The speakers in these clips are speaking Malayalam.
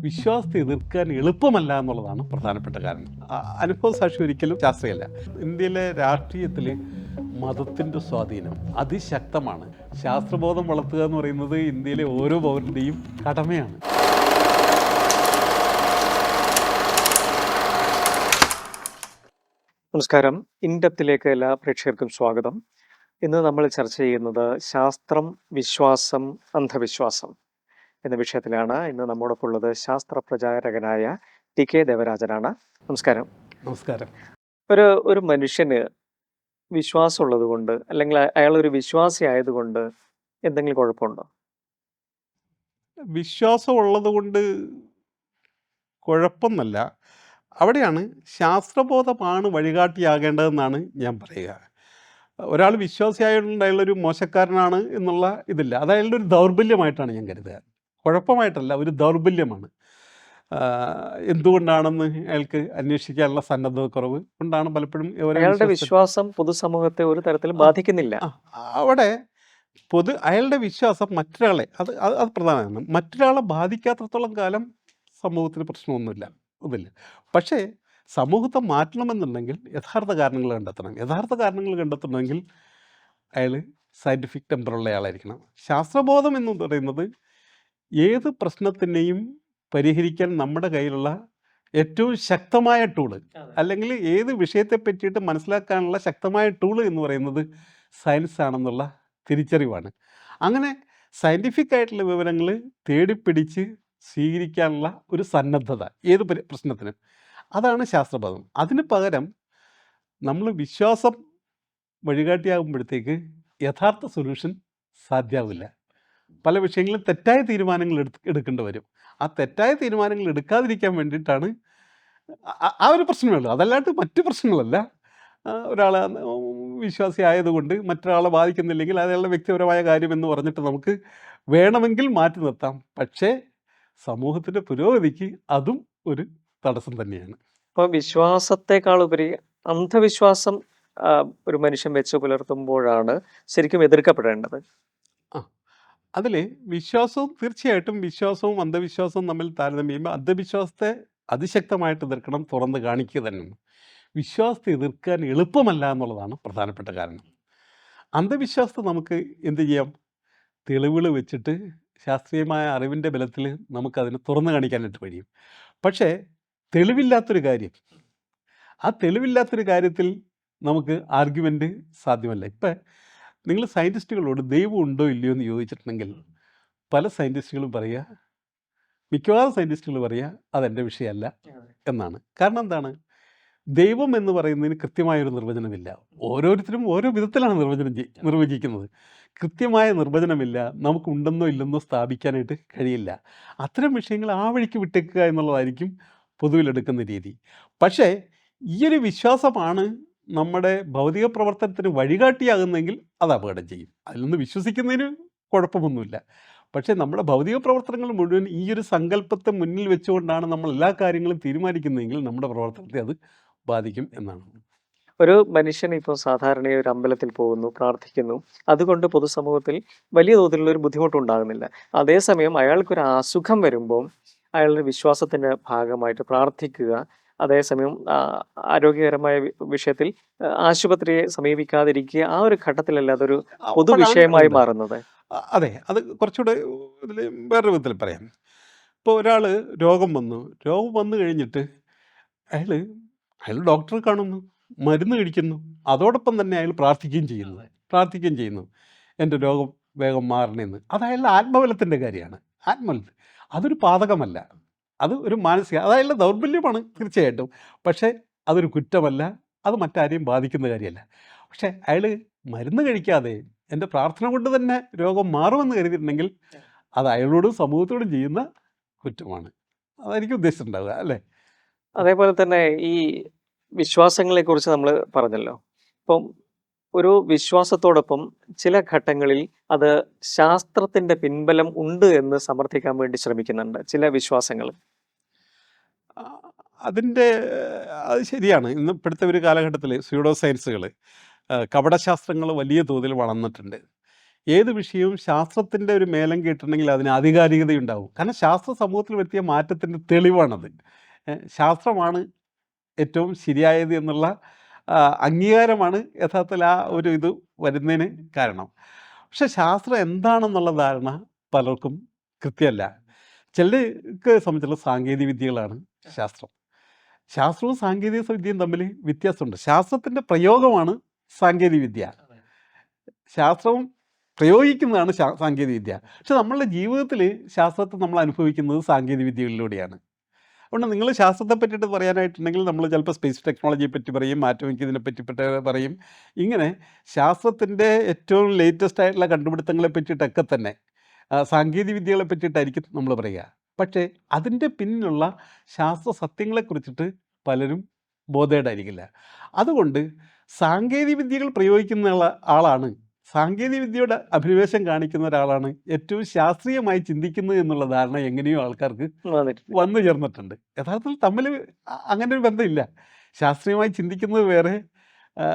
വിശ്വാസത്തെ എതിർക്കാൻ എളുപ്പമല്ല എന്നുള്ളതാണ് പ്രധാനപ്പെട്ട കാരണം. അനുഭവ സാക്ഷി ഒരിക്കലും ശാസ്ത്രീയല്ല. ഇന്ത്യയിലെ രാഷ്ട്രീയത്തിൽ മതത്തിന്റെ സ്വാധീനം അതിശക്തമാണ്. ശാസ്ത്രബോധം വളർത്തുക എന്ന് പറയുന്നത് ഇന്ത്യയിലെ ഓരോ പൗരന്റെയും കടമയാണ്. നമസ്കാരം. ഇൻഡപ്തിലേക്ക് എല്ലാ പ്രേക്ഷകർക്കും സ്വാഗതം. ഇന്ന് നമ്മൾ ചർച്ച ചെയ്യുന്നത് ശാസ്ത്രം വിശ്വാസം അന്ധവിശ്വാസം. എന്ന വിഷയത്തിലാണ് ഇന്ന് നമ്മോടൊപ്പം ഉള്ളത് ശാസ്ത്ര പ്രചാരകനായ ടി കെ ദേവരാജനാണ്. നമസ്കാരം. നമസ്കാരം. ഒരു ഒരു മനുഷ്യന് വിശ്വാസമുള്ളത് കൊണ്ട് അല്ലെങ്കിൽ അയാൾ ഒരു വിശ്വാസി ആയതുകൊണ്ട് എന്തെങ്കിലും കുഴപ്പമുണ്ടോ? വിശ്വാസം ഉള്ളത് കൊണ്ട് കുഴപ്പമെന്നല്ല അവിടെയാണ് ശാസ്ത്രബോധമാണ് വഴികാട്ടിയാകേണ്ടതെന്നാണ് ഞാൻ പറയുക. ഒരാൾ വിശ്വാസിയായതുകൊണ്ട് അയാളൊരു മോശക്കാരനാണ് എന്നുള്ള ഇതില്ല. അത് അയാളുടെ ഒരു ദൗർബല്യമായിട്ടാണ് ഞാൻ കരുതുക. കുഴപ്പമായിട്ടല്ല ഒരു ദൗർബല്യമാണ്. എന്തുകൊണ്ടാണെന്ന് അയാൾക്ക് അന്വേഷിക്കാനുള്ള സന്നദ്ധത കുറവ് കൊണ്ടാണ് പലപ്പോഴും അയാളുടെ വിശ്വാസം പൊതുസമൂഹത്തെ ഒരു തരത്തിലും ബാധിക്കുന്നില്ല. അവിടെ പൊതു അയാളുടെ വിശ്വാസം മറ്റൊരാളെ അത് അത് അത് പ്രധാനമാണ്. മറ്റൊരാളെ ബാധിക്കാത്തടത്തോളം കാലം സമൂഹത്തിന് പ്രശ്നമൊന്നുമില്ല. ഇതില്ല പക്ഷേ സമൂഹത്തെ മാറ്റണമെന്നുണ്ടെങ്കിൽ യഥാർത്ഥ കാരണങ്ങൾ കണ്ടെത്തണം. യഥാർത്ഥ കാരണങ്ങൾ കണ്ടെത്തണമെങ്കിൽ അയാൾ സയന്റിഫിക് ടെമ്പറുള്ള ആളായിരിക്കണം. ശാസ്ത്രബോധം എന്ന് പറയുന്നത് ഏത് പ്രശ്നത്തിനെയും പരിഹരിക്കാൻ നമ്മുടെ കയ്യിലുള്ള ഏറ്റവും ശക്തമായ ടൂൾ അല്ലെങ്കിൽ ഏത് വിഷയത്തെ പറ്റിയിട്ട് മനസ്സിലാക്കാനുള്ള ശക്തമായ ടൂൾ എന്ന് പറയുന്നത് സയൻസ് ആണെന്നുള്ള തിരിച്ചറിവാണ്. അങ്ങനെ സയന്റിഫിക് ആയിട്ടുള്ള വിവരങ്ങൾ തേടിപ്പിടിച്ച് സ്വീകരിക്കാനുള്ള ഒരു സന്നദ്ധത ഏത് പരി- പ്രശ്നത്തിനും. അതാണ് ശാസ്ത്രബോധം. അതിന് പകരം നമ്മൾ വിശ്വാസം വഴികാട്ടിയാകുമ്പോഴത്തേക്ക് യഥാർത്ഥ സൊല്യൂഷൻ സാധ്യമാവില്ല പല വിഷയങ്ങളിലും തെറ്റായ തീരുമാനങ്ങൾ എടു എടുക്കേണ്ടി വരും. ആ തെറ്റായ തീരുമാനങ്ങൾ എടുക്കാതിരിക്കാൻ വേണ്ടിയിട്ടാണ് ആ- ഒരു പ്രശ്നമേ ഉള്ളൂ. അതല്ലാണ്ട് മറ്റു പ്രശ്നങ്ങളല്ല. ഒരാൾ വിശ്വാസി ആയതുകൊണ്ട് മറ്റൊരാളെ ബാധിക്കുന്നില്ലെങ്കിൽ അയാളുടെ വ്യക്തിപരമായ കാര്യം എന്ന് പറഞ്ഞിട്ട് നമുക്ക് വേണമെങ്കിൽ മാറ്റി നിർത്താം. പക്ഷേ സമൂഹത്തിന്റെ പുരോഗതിക്ക് അതും ഒരു തടസ്സം തന്നെയാണ്. അപ്പോൾ വിശ്വാസത്തെക്കാൾ ഉപരി അന്ധവിശ്വാസം ഒരു മനുഷ്യൻ വെച്ച് പുലർത്തുമ്പോഴാണ് ശരിക്കും എതിർക്കപ്പെടേണ്ടത്. അതിൽ വിശ്വാസവും തീർച്ചയായിട്ടും വിശ്വാസവും അന്ധവിശ്വാസവും തമ്മിൽ താരതമ്യം ചെയ്യുമ്പോൾ അന്ധവിശ്വാസത്തെ അതിശക്തമായിട്ട് എതിർക്കണം തുറന്ന് കാണിക്കുക തന്നെ വിശ്വാസത്തെ എതിർക്കാൻ എളുപ്പമല്ല എന്നുള്ളതാണ് പ്രധാനപ്പെട്ട കാരണം. അന്ധവിശ്വാസത്തെ നമുക്ക് എന്ത് ചെയ്യാം? തെളിവുകൾ വെച്ചിട്ട് ശാസ്ത്രീയമായ അറിവിന്റെ ബലത്തിൽ നമുക്കതിനെ തുറന്നു കാണിക്കാനായിട്ട് കഴിയും. പക്ഷേ തെളിവില്ലാത്തൊരു കാര്യം. ആ തെളിവില്ലാത്തൊരു കാര്യത്തിൽ നമുക്ക് ആർഗ്യുമെന്റ് സാധ്യമല്ല. ഇപ്പം നിങ്ങൾ സയന്റിസ്റ്റുകളോട് ദൈവം ഉണ്ടോ ഇല്ലയോ എന്ന് ചോദിച്ചിട്ടുണ്ടെങ്കിൽ പല സയന്റിസ്റ്റുകളും പറയുക മിക്കവാറും സയന്റിസ്റ്റുകൾ പറയുക അതെന്റെ വിഷയമല്ല എന്നാണ്. കാരണം എന്താണ്? ദൈവം എന്ന് പറയുന്നതിന് കൃത്യമായൊരു നിർവചനമില്ല. ഓരോരുത്തരും ഓരോ വിധത്തിലാണ് നിർവചനം നിർവചിക്കുന്നത്. കൃത്യമായ നിർവചനമില്ല നമുക്ക് ഉണ്ടെന്നോ ഇല്ലെന്നോ സ്ഥാപിക്കാനായിട്ട് കഴിയില്ല. അത്തരം വിഷയങ്ങൾ ആ വഴിക്ക് വിട്ടേക്കുക എന്നുള്ളതായിരിക്കും പൊതുവിലെടുക്കുന്ന രീതി. പക്ഷേ ഈ ഒരു വിശ്വാസമാണ് നമ്മുടെ ഭൗതിക പ്രവർത്തനത്തിന് വഴികാട്ടിയാകുന്നെങ്കിൽ അത് അപകടം ചെയ്യും. അതിലൊന്ന് വിശ്വസിക്കുന്നതിന് കുഴപ്പമൊന്നുമില്ല. പക്ഷേ നമ്മുടെ ഭൗതിക പ്രവർത്തനങ്ങൾ മുഴുവൻ ഈ ഒരു സങ്കല്പത്തെ മുന്നിൽ വെച്ചുകൊണ്ടാണ് നമ്മൾ എല്ലാ കാര്യങ്ങളും തീരുമാനിക്കുന്നതെങ്കിൽ നമ്മുടെ പ്രവർത്തനത്തെ അത് ബാധിക്കും എന്നാണ്. ഒരു മനുഷ്യൻ ഇപ്പോൾ സാധാരണ ഒരു അമ്പലത്തിൽ പോകുന്നു പ്രാർത്ഥിക്കുന്നു. അതുകൊണ്ട് പൊതുസമൂഹത്തിൽ വലിയ തോതിലുള്ള ഒരു ബുദ്ധിമുട്ടുണ്ടാകുന്നില്ല. അതേസമയം അയാൾക്കൊരു അസുഖം വരുമ്പോൾ അയാളുടെ വിശ്വാസത്തിന്റെ ഭാഗമായിട്ട് പ്രാർത്ഥിക്കുക അതേസമയം ആരോഗ്യകരമായ വിഷയത്തിൽ ആശുപത്രിയെ സമീപിക്കാതിരിക്കുക ആ ഒരു ഘട്ടത്തിലല്ല അതൊരു പൊതുവിഷയമായി വിഷയമായി മാറുന്നത്. അതെ. അത് കുറച്ചുകൂടെ ഇതിൽ വേറൊരു വിധത്തിൽ പറയാം. ഇപ്പോൾ ഒരാൾ രോഗം വന്നു. രോഗം വന്നു കഴിഞ്ഞിട്ട് അയാൾ അയാൾ ഡോക്ടറെ കാണുന്നു മരുന്ന് കഴിക്കുന്നു. അതോടൊപ്പം തന്നെ അയാൾ പ്രാർത്ഥിക്കുകയും ചെയ്യുന്നത് പ്രാർത്ഥിക്കുകയും ചെയ്യുന്നു. എന്റെ രോഗം വേഗം മാറണമെന്ന് അത് അയാളുടെ ആത്മബലത്തിന്റെ കാര്യമാണ്. ആത്മബലം അതൊരു പാതകമല്ല. അത് ഒരു മാനസിക അതായത് ദൗർബല്യമാണ് തീർച്ചയായിട്ടും. പക്ഷേ അതൊരു കുറ്റമല്ല അത് മറ്റാരെയും ബാധിക്കുന്ന കാര്യമല്ല. പക്ഷേ അയാൾ മരുന്ന് കഴിക്കാതെ എന്റെ പ്രാർത്ഥന കൊണ്ട് തന്നെ രോഗം മാറുമെന്ന് കരുതിയിട്ടുണ്ടെങ്കിൽ അത് അയാളോടും സമൂഹത്തോടും ചെയ്യുന്ന കുറ്റമാണ്. അതായിരിക്കും ഉദ്ദേശിച്ചിട്ടുണ്ടാവുക അല്ലേ? അതേപോലെ തന്നെ ഈ വിശ്വാസങ്ങളെ കുറിച്ച് നമ്മൾ പറഞ്ഞല്ലോ. ഇപ്പം ഒരു വിശ്വാസത്തോടൊപ്പം ചില ഘട്ടങ്ങളിൽ അത് ശാസ്ത്രത്തിന്റെ പിൻബലം ഉണ്ട് എന്ന് സമർത്ഥിക്കാൻ വേണ്ടി ശ്രമിക്കുന്നുണ്ട് ചില വിശ്വാസങ്ങൾ അതിന്റെ അത് ശരിയാണ്. ഇന്ന് ഇപ്പോഴത്തെ ഒരു കാലഘട്ടത്തിൽ സ്യൂഡോ സയൻസുകൾ കപടശാസ്ത്രങ്ങൾ വലിയ തോതിൽ വളർന്നിട്ടുണ്ട്. ഏത് വിഷയവും ശാസ്ത്രത്തിന്റെ ഒരു മേലം കേട്ടിട്ടുണ്ടെങ്കിൽ അതിന് ആധികാരികതയുണ്ടാവും. കാരണം ശാസ്ത്ര സമൂഹത്തിൽ വരുത്തിയ മാറ്റത്തിന്റെ തെളിവാണത്. ശാസ്ത്രമാണ് ഏറ്റവും ശരിയായത് എന്നുള്ള അംഗീകാരമാണ് യഥാർത്ഥത്തിൽ ആ ഒരു ഇത് വരുന്നതിന് കാരണം. പക്ഷെ ശാസ്ത്രം എന്താണെന്നുള്ള ധാരണ പലർക്കും കൃത്യമല്ല. ചിലർക്ക് സംബന്ധിച്ചുള്ള സാങ്കേതിക വിദ്യകളാണ്. ശാസ്ത്രം. ശാസ്ത്രവും സാങ്കേതിക വിദ്യയും തമ്മിൽ വ്യത്യാസമുണ്ട്. ശാസ്ത്രത്തിന്റെ പ്രയോഗമാണ് സാങ്കേതിക വിദ്യ. ശാസ്ത്രവും പ്രയോഗിക്കുന്നതാണ് സാങ്കേതിക വിദ്യ. പക്ഷെ നമ്മളുടെ ജീവിതത്തിൽ ശാസ്ത്രത്തെ നമ്മൾ അനുഭവിക്കുന്നത് സാങ്കേതിക വിദ്യകളിലൂടെയാണ്. അതുകൊണ്ട് നിങ്ങൾ ശാസ്ത്രത്തെ പറ്റിയിട്ട് പറയാനായിട്ടുണ്ടെങ്കിൽ നമ്മൾ ചിലപ്പോൾ സ്പേസ് ടെക്നോളജിയെ പറ്റി പറയും ആറ്റോമിക് ഇതിനെ പറ്റി പറ്റി പറയും. ഇങ്ങനെ ശാസ്ത്രത്തിന്റെ ഏറ്റവും ലേറ്റസ്റ്റ് ആയിട്ടുള്ള കണ്ടുപിടുത്തങ്ങളെ പറ്റിയിട്ടൊക്കെ തന്നെ സാങ്കേതിക വിദ്യകളെ പറ്റിയിട്ടായിരിക്കും നമ്മൾ പറയുക. പക്ഷേ അതിന്റെ പിന്നിലുള്ള ശാസ്ത്ര സത്യങ്ങളെക്കുറിച്ചിട്ട് പലരും ബോധേടായിരിക്കില്ല. അതുകൊണ്ട് സാങ്കേതിക വിദ്യകൾ പ്രയോഗിക്കുന്ന ആളാണ് സാങ്കേതിക വിദ്യയുടെ അഭിനിവേശം കാണിക്കുന്ന ഒരാളാണ് ഏറ്റവും ശാസ്ത്രീയമായി ചിന്തിക്കുന്നത് എന്നുള്ള ധാരണ എങ്ങനെയോ ആൾക്കാർക്ക് വന്നു ചേർന്നിട്ടുണ്ട്. യഥാർത്ഥത്തിൽ തമ്മിൽ അങ്ങനെ ഒരു ബന്ധമില്ല. ശാസ്ത്രീയമായി ചിന്തിക്കുന്നത് വേറെ ആ,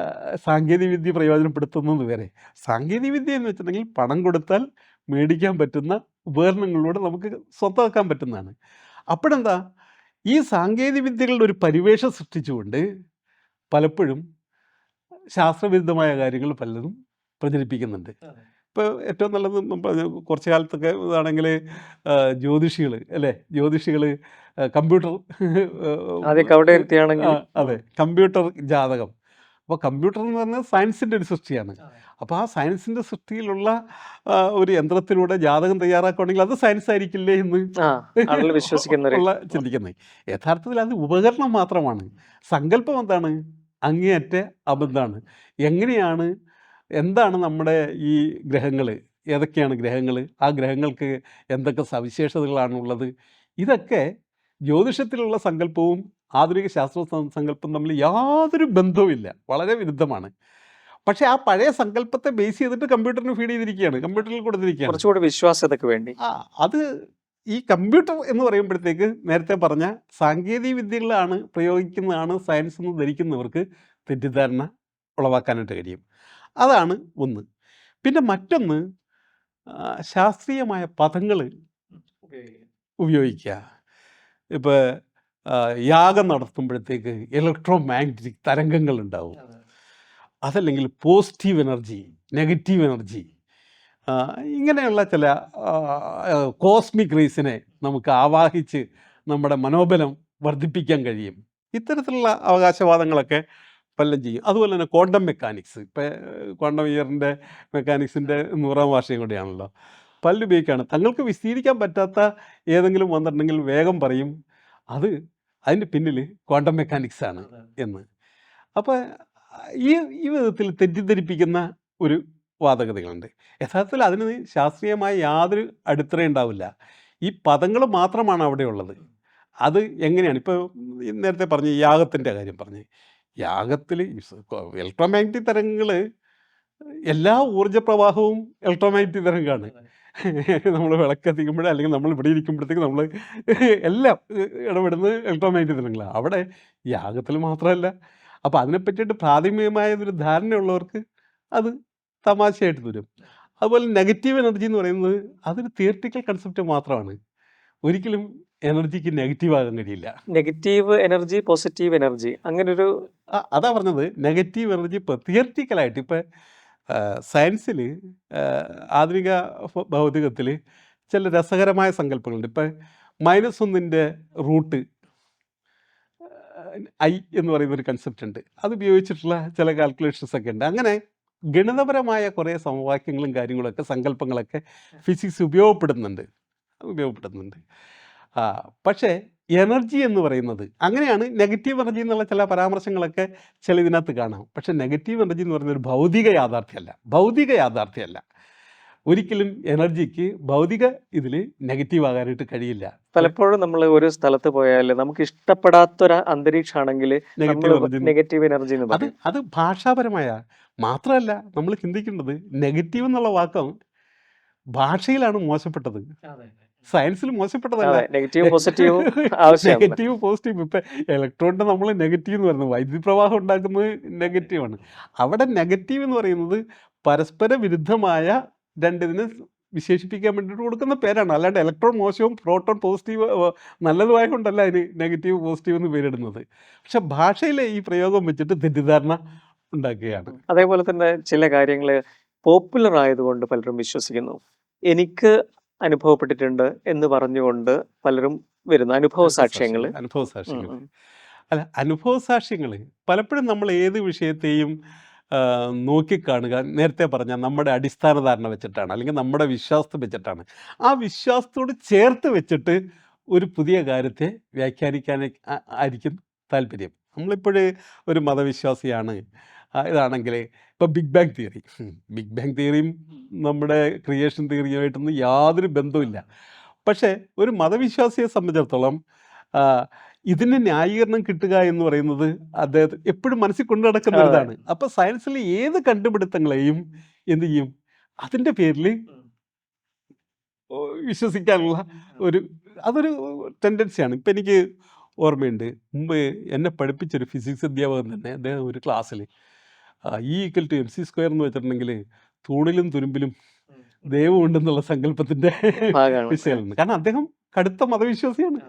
സാങ്കേതിക വിദ്യ പ്രയോജനപ്പെടുത്തുന്നത് വേറെ. സാങ്കേതിക വിദ്യ എന്ന് വെച്ചിട്ടുണ്ടെങ്കിൽ പണം കൊടുത്താൽ മേടിക്കാൻ പറ്റുന്ന ഉപകരണങ്ങളിലൂടെ നമുക്ക് സ്വന്തമാക്കാൻ പറ്റുന്നതാണ്. അപ്പോഴെന്താ? ഈ സാങ്കേതിക വിദ്യകളുടെ ഒരു പരിവേഷം സൃഷ്ടിച്ചുകൊണ്ട് പലപ്പോഴും ശാസ്ത്രവിരുദ്ധമായ കാര്യങ്ങൾ പലതും പ്രചരിപ്പിക്കുന്നുണ്ട്. ഇപ്പോൾ ഏറ്റവും നല്ലത് കുറച്ച് കാലത്തൊക്കെ ഇതാണെങ്കിൽ ജ്യോതിഷികൾ അല്ലേ? ജ്യോതിഷികൾ കമ്പ്യൂട്ടർ അതെ. കമ്പ്യൂട്ടർ ജാതകം. അപ്പോൾ കമ്പ്യൂട്ടർ എന്ന് പറഞ്ഞാൽ സയൻസിന്റെ ഒരു സൃഷ്ടിയാണ്. അപ്പോൾ ആ സയൻസിന്റെ സൃഷ്ടിയിലുള്ള ഒരു യന്ത്രത്തിലൂടെ ജാതകം തയ്യാറാക്കുകയാണെങ്കിൽ അത് സയൻസ് ആയിരിക്കില്ലേ എന്ന് വിശ്വസിക്കുന്ന ചിന്തിക്കുന്നത്. യഥാർത്ഥത്തിൽ അത് ഉപകരണം മാത്രമാണ്. സങ്കല്പം എന്താണ്? അങ്ങേയറ്റ അബദ്ധമാണ്. എങ്ങനെയാണ് എന്താണ് നമ്മുടെ ഈ ഗ്രഹങ്ങൾ ഏതൊക്കെയാണ് ഗ്രഹങ്ങൾ ആ ഗ്രഹങ്ങൾക്ക് എന്തൊക്കെ സവിശേഷതകളാണുള്ളത്? ഇതൊക്കെ ജ്യോതിഷത്തിലുള്ള സങ്കല്പവും ആധുനിക ശാസ്ത്ര സങ്കല്പം തമ്മിൽ യാതൊരു ബന്ധവുമില്ല. വളരെ വിരുദ്ധമാണ്. പക്ഷേ ആ പഴയ സങ്കല്പത്തെ ബേസ് ചെയ്തിട്ട് കമ്പ്യൂട്ടറിന് ഫീഡ് ചെയ്തിരിക്കുകയാണ്. കമ്പ്യൂട്ടറിൽ കൊടുത്തിരിക്കുകയാണ്. കുറച്ചുകൂടി വിശ്വാസ്യതക്ക് വേണ്ടി. ആ അത് ഈ കമ്പ്യൂട്ടർ എന്ന് പറയുമ്പോഴത്തേക്ക് നേരത്തെ പറഞ്ഞ സാങ്കേതിക വിദ്യകളാണ് പ്രയോഗിക്കുന്നതാണ് സയൻസ് എന്ന് ധരിക്കുന്നവർക്ക് തെറ്റിദ്ധാരണ ഉളവാക്കാനായിട്ട് കഴിയും. അതാണ് ഒന്ന്. പിന്നെ മറ്റൊന്ന് ശാസ്ത്രീയമായ പദങ്ങൾ ഉപയോഗിക്കുക. ഇപ്പോൾ യാഗം നടത്തുമ്പോഴത്തേക്ക് ഇലക്ട്രോ മാഗ്നറ്റിക് തരംഗങ്ങൾ ഉണ്ടാവും അതല്ലെങ്കിൽ പോസിറ്റീവ് എനർജി നെഗറ്റീവ് എനർജി ഇങ്ങനെയുള്ള ചില കോസ്മിക് റേസിനെ നമുക്ക് ആവാഹിച്ച് നമ്മുടെ മനോബലം വർദ്ധിപ്പിക്കാൻ കഴിയും. ഇത്തരത്തിലുള്ള അവകാശവാദങ്ങളൊക്കെ പലരും ചെയ്യും. അതുപോലെ തന്നെ ക്വാണ്ടം മെക്കാനിക്സ് ഇപ്പം ക്വാണ്ടം ഇയറിന്റെ മെക്കാനിക്സിന്റെ നൂറാം വാർഷികം കൂടിയാണല്ലോ. പലരും ഉപയോഗിക്കുകയാണ് തങ്ങൾക്ക് വിശദീകരിക്കാൻ പറ്റാത്ത ഏതെങ്കിലും വന്നിട്ടുണ്ടെങ്കിൽ വേഗം പറയും. അത് അതിന്റെ പിന്നിൽ ക്വാണ്ടം മെക്കാനിക്സ് ആണ് എന്ന്. അപ്പോൾ ഈ ഈ വിധത്തിൽ തെറ്റിദ്ധരിപ്പിക്കുന്ന ഒരു വാദഗതികളുണ്ട്. യഥാർത്ഥത്തിൽ അതിന് ശാസ്ത്രീയമായ യാതൊരു അടിത്തറ ഉണ്ടാവില്ല. ഈ പദങ്ങൾ മാത്രമാണ് അവിടെ ഉള്ളത്. അത് എങ്ങനെയാണ്? ഇപ്പോൾ നേരത്തെ പറഞ്ഞ യാഗത്തിന്റെ യാഗത്തിന്റെ കാര്യം പറഞ്ഞ്. യാഗത്തിൽ ഇലക്ട്രോമാഗ്നറ്റിക് തരംഗങ്ങൾ എല്ലാ ഊർജ പ്രവാഹവും ഇലക്ട്രോമാഗ്നറ്റിക് തരംഗമാണ് നമ്മൾ വിളക്കത്തിക്കുമ്പോഴേ അല്ലെങ്കിൽ നമ്മൾ ഇവിടെ ഇരിക്കുമ്പോഴത്തേക്ക് നമ്മൾ എല്ലാം ഇടപെടുന്നത് ഇലക്ട്രോമാഗ്നറ്റിക് അവിടെ യാഗത്തിൽ മാത്രമല്ല അപ്പോൾ അതിനെ പറ്റിയിട്ട് പ്രാഥമികമായ ഒരു ധാരണയുള്ളവർക്ക് അത് തമാശയായിട്ട് തരും. അതുപോലെ നെഗറ്റീവ് എനർജി എന്ന് പറയുന്നത് അതൊരു തിയറട്ടിക്കൽ കൺസെപ്റ്റ് മാത്രമാണ്. ഒരിക്കലും എനർജിക്ക് നെഗറ്റീവ് ആകാൻ കഴിയില്ല. നെഗറ്റീവ് എനർജി പോസിറ്റീവ് എനർജി അങ്ങനെ ഒരു അതാ പറഞ്ഞത്. നെഗറ്റീവ് എനർജി ഇപ്പോൾ തിയററ്റിക്കലായിട്ട് ഇപ്പോൾ സയൻസിൽ ആധുനിക ഭൗതികത്തിൽ ചില രസകരമായ സങ്കല്പങ്ങളുണ്ട്. ഇപ്പം മൈനസ് ഒന്നിന്റെ റൂട്ട് ഐ എന്ന് പറയുന്ന ഒരു കൺസെപ്റ്റ് ഉണ്ട് അത് ഉപയോഗിച്ചിട്ടുള്ള ചില കാൽക്കുലേഷൻസ് ഒക്കെ ഉണ്ട്. അങ്ങനെ ഗണിതപരമായ കുറേ സമവാക്യങ്ങളും കാര്യങ്ങളൊക്കെ സങ്കല്പങ്ങളൊക്കെ ഫിസിക്സ് ഉപയോഗപ്പെടുന്നുണ്ട്. ഉപയോഗപ്പെടുന്നുണ്ട്. പക്ഷേ എനർജി എന്ന് പറയുന്നത്. അങ്ങനെയാണ് നെഗറ്റീവ് എനർജി എന്നുള്ള ചില പരാമർശങ്ങളൊക്കെ ചില ഇതിനകത്ത് കാണാം. പക്ഷെ നെഗറ്റീവ് എനർജി എന്ന് പറയുന്നത് ഒരു ഭൗതിക യാഥാർത്ഥ്യമല്ല. ഭൗതിക യാഥാർത്ഥ്യമല്ല. ഒരിക്കലും എനർജിക്ക് ഭൗതിക ഇതിൽ നെഗറ്റീവ് ആകാനായിട്ട് കഴിയില്ല. പലപ്പോഴും നമ്മൾ ഒരു സ്ഥലത്ത് പോയാൽ നമുക്ക് ഇഷ്ടപ്പെടാത്തൊരു അന്തരീക്ഷമാണെങ്കിൽ നെഗറ്റീവ് എനർജി നെഗറ്റീവ് എനർജി എന്ന് അത് അത് ഭാഷാപരമായ മാത്രമല്ല നമ്മൾ ചിന്തിക്കേണ്ടത് നെഗറ്റീവ് എന്നുള്ള വാക്കം ഭാഷയിലാണ് മോശപ്പെട്ടത്. സയൻസിൽ മോശപ്പെട്ടതല്ല. നെഗറ്റീവ് പോസിറ്റീവ് നെഗറ്റീവ് പോസിറ്റീവ് ഇപ്പം ഇലക്ട്രോണിന്റെ നമ്മൾ നെഗറ്റീവ് എന്ന് പറയുന്നത് വൈദ്യുതി പ്രവാഹം ഉണ്ടാക്കുന്നത് നെഗറ്റീവാണ്. അവിടെ നെഗറ്റീവ് എന്ന് പറയുന്നത് പരസ്പര വിരുദ്ധമായ രണ്ടിതിന് വിശേഷിപ്പിക്കാൻ വേണ്ടിയിട്ട് കൊടുക്കുന്ന പേരാണ്. അല്ലാണ്ട് ഇലക്ട്രോൺ മോശവും പ്രോട്ടോൺ പോസിറ്റീവ് നല്ലതുമായ കൊണ്ടല്ല അതിന് നെഗറ്റീവ് പോസിറ്റീവ് എന്ന് പേരിടുന്നത്. പക്ഷെ ഭാഷയിലെ ഈ പ്രയോഗം വെച്ചിട്ട് തെറ്റിദ്ധാരണ ഉണ്ടാക്കുകയാണ്. അതേപോലെ തന്നെ ചില കാര്യങ്ങൾ പോപ്പുലർ ആയതുകൊണ്ട് പലരും വിശ്വസിക്കുന്നു. എനിക്ക് അനുഭവപ്പെട്ടിട്ടുണ്ട് എന്ന് പറഞ്ഞുകൊണ്ട് പലരും വരുന്ന അനുഭവ സാക്ഷ്യങ്ങൾ അനുഭവ സാക്ഷ്യങ്ങൾ അല്ല അനുഭവ സാക്ഷ്യങ്ങൾ പലപ്പോഴും നമ്മൾ ഏത് വിഷയത്തെയും നോക്കിക്കാണുക. നേരത്തെ പറഞ്ഞ നമ്മുടെ അടിസ്ഥാന ധാരണ വെച്ചിട്ടാണ് അല്ലെങ്കിൽ നമ്മുടെ വിശ്വാസത്തെ വെച്ചിട്ടാണ്. ആ വിശ്വാസത്തോട് ചേർത്ത് വെച്ചിട്ട് ഒരു പുതിയ കാര്യത്തെ വ്യാഖ്യാനിക്കാൻ ആയിരിക്കും താല്പര്യം. നമ്മളിപ്പോൾ ഒരു മതവിശ്വാസിയാണ്. ഇതാണെങ്കിൽ ഇപ്പോൾ big bang theory. Big bang തിയറിയും നമ്മുടെ ക്രിയേഷൻ തിയറിയുമായിട്ടൊന്നും യാതൊരു ബന്ധവുമില്ല. പക്ഷേ ഒരു മതവിശ്വാസിയെ സംബന്ധിച്ചിടത്തോളം ഇതിന് ന്യായീകരണം കിട്ടുക എന്ന് പറയുന്നത് അദ്ദേഹം എപ്പോഴും മനസ്സിൽ കൊണ്ടു നടക്കുന്ന ഒരു അതെ. അപ്പോൾ സയൻസിൽ ഏത് കണ്ടുപിടുത്തങ്ങളെയും എന്ത് ചെയ്യും? അതിന്റെ പേരിൽ വിശ്വസിക്കാനുള്ള ഒരു അതൊരു ടെൻഡൻസിയാണ്. ഇപ്പം എനിക്ക് ഓർമ്മയുണ്ട്. മുമ്പ് എന്നെ പഠിപ്പിച്ചൊരു ഫിസിക്സ് അധ്യാപകൻ തന്നെ അദ്ദേഹം ഒരു ക്ലാസ്സിൽ E equal to M C square എന്ന് വെച്ചിട്ടുണ്ടെങ്കിൽ തൂണിലും തുരുമ്പിലും ദൈവം ഉണ്ടെന്നുള്ള സങ്കല്പത്തിന്റെ വിഷയമാണ് കാരണം അദ്ദേഹം കടുത്ത മതവിശ്വാസിയാണ്.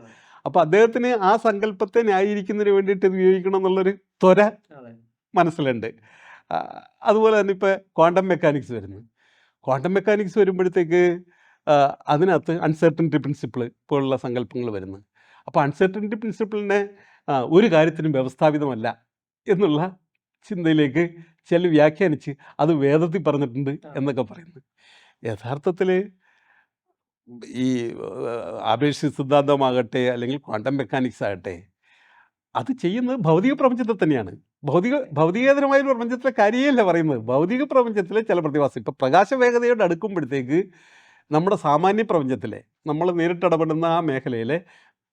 അപ്പോൾ അദ്ദേഹത്തിന് ആ സങ്കല്പത്തെ ന്യായീകരിക്കുന്നതിന് വേണ്ടിയിട്ട് ഉപയോഗിക്കണം എന്നുള്ളൊരു ത്വര മനസ്സിലുണ്ട്. അതുപോലെ തന്നെ ഇപ്പോൾ ക്വാണ്ടം മെക്കാനിക്സ് വരുന്നു. ക്വാണ്ടം മെക്കാനിക്സ് വരുമ്പോഴത്തേക്ക് അതിനകത്ത് അൺസർട്ടനിറ്റി പ്രിൻസിപ്പിൾ പോലുള്ള സങ്കല്പങ്ങൾ വരുന്നു. അപ്പോൾ അൺസർട്ടനിറ്റി പ്രിൻസിപ്പിളിനെ ഒരു കാര്യത്തിനും വ്യവസ്ഥാപിതമല്ല എന്നുള്ള ചിന്തയിലേക്ക് ചില വ്യാഖ്യാനിച്ച് അത് വേദത്തിൽ പറഞ്ഞിട്ടുണ്ട് എന്നൊക്കെ പറയുന്നു. യഥാർത്ഥത്തിൽ ഈ ആപേക്ഷിക സിദ്ധാന്തമാകട്ടെ അല്ലെങ്കിൽ ക്വാണ്ടം മെക്കാനിക്സ് ആകട്ടെ അത് ചെയ്യുന്നത് ഭൗതിക പ്രപഞ്ചത്തെ തന്നെയാണ്. ഭൗതിക ഭൗതികേതരമായ ഒരു പ്രപഞ്ചത്തിലെ കാര്യമല്ല പറയുന്നത്. ഭൗതിക പ്രപഞ്ചത്തിലെ ചില പ്രതിഭാസം. ഇപ്പം പ്രകാശ വേഗതയോട് അടുക്കുമ്പോഴത്തേക്ക് നമ്മുടെ സാമാന്യ പ്രപഞ്ചത്തിലെ നമ്മൾ നേരിട്ടിടപെടുന്ന ആ മേഖലയിലെ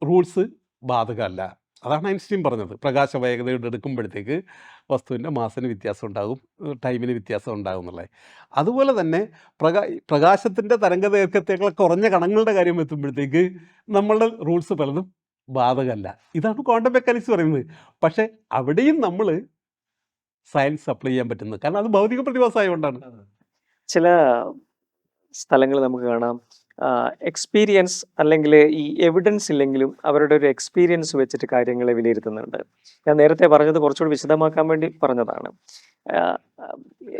റൂൾസ് ബാധകമല്ല. അതാണ് ഐൻസ്റ്റീൻ പറഞ്ഞത്. പ്രകാശ വേഗതയോട് എടുക്കുമ്പോഴത്തേക്ക് വസ്തുവിന്റെ മാസിന് വ്യത്യാസം ഉണ്ടാകും ടൈമിന് വ്യത്യാസം ഉണ്ടാകും എന്നുള്ളത്. അതുപോലെ തന്നെ പ്രകാ പ്രകാശത്തിന്റെ തരംഗദൈർഘ്യത്തേക്കാൾ കുറഞ്ഞ കണങ്ങളുടെ കാര്യം എത്തുമ്പോഴത്തേക്ക് നമ്മളുടെ റൂൾസ് പലതും ബാധകമല്ല. ഇതാണ് ക്വാണ്ടം മെക്കാനിക്സ് പറയുന്നത്. പക്ഷേ അവിടെയും നമ്മൾ സയൻസ് അപ്ലൈ ചെയ്യാൻ പറ്റുന്നത്. കാരണം അത് ഭൗതിക പ്രതിഭാസമായതുകൊണ്ടാണ്. ചില സ്ഥലങ്ങൾ നമുക്ക് കാണാം. എക്സ്പീരിയൻസ് അല്ലെങ്കിൽ ഈ എവിഡൻസ് ഇല്ലെങ്കിലും അവരുടെ ഒരു എക്സ്പീരിയൻസ് വെച്ചിട്ട് കാര്യങ്ങളെ വിലയിരുത്തുന്നുണ്ട്. ഞാൻ നേരത്തെ പറഞ്ഞത് കുറച്ചുകൂടി വിശദമാക്കാൻ വേണ്ടി പറഞ്ഞതാണ്.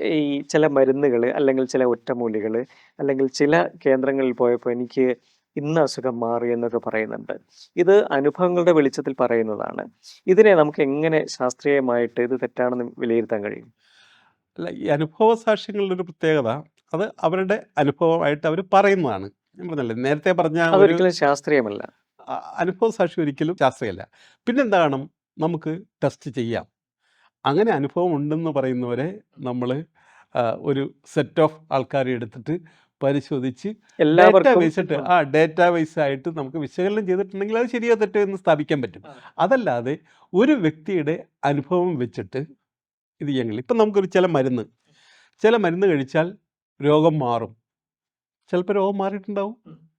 ഈ ചില മരുന്നുകൾ അല്ലെങ്കിൽ ചില ഒറ്റമൂലികൾ അല്ലെങ്കിൽ ചില കേന്ദ്രങ്ങളിൽ പോയപ്പോൾ എനിക്ക് ഇന്ന അസുഖം മാറി എന്നൊക്കെ പറയുന്നുണ്ട്. ഇത് അനുഭവങ്ങളുടെ വെളിച്ചത്തിൽ പറയുന്നതാണ്. ഇതിനെ നമുക്ക് എങ്ങനെ ശാസ്ത്രീയമായിട്ട് ഇത് തെറ്റാണെന്ന് വിലയിരുത്താൻ കഴിയും? അല്ല ഈ അനുഭവ സാക്ഷ്യങ്ങളുടെ ഒരു പ്രത്യേകത അത് അവരുടെ അനുഭവമായിട്ട് അവർ പറയുന്നതാണ്. ഞാൻ പറഞ്ഞല്ലേ നേരത്തെ പറഞ്ഞ ഒരു അതൊരിക്കലും ശാസ്ത്രീയമല്ല. അനുഭവ സാക്ഷി ഒരിക്കലും ശാസ്ത്രീയമല്ല. പിന്നെന്താണ് നമുക്ക് ടെസ്റ്റ് ചെയ്യാം. അങ്ങനെ അനുഭവം ഉണ്ടെന്ന് പറയുന്നവരെ നമ്മൾ ഒരു സെറ്റ് ഓഫ് ആൾക്കാരെ എടുത്തിട്ട് പരിശോധിച്ച് ഡേറ്റ ആ. ഡേറ്റാ വൈസ് ആയിട്ട് നമുക്ക് വിശകലനം ചെയ്തിട്ടുണ്ടെങ്കിൽ അത് ശരിയോ തെറ്റോ എന്ന് സ്ഥാപിക്കാൻ പറ്റും. അതല്ലാതെ ഒരു വ്യക്തിയുടെ അനുഭവം വെച്ചിട്ട് ഇത് ചെയ്യാൻ ഇപ്പം നമുക്കൊരു ചില മരുന്ന്. ചില മരുന്ന് കഴിച്ചാൽ രോഗം മാറും. ചിലപ്പോൾ രോഗം മാറിയിട്ടുണ്ടാവും.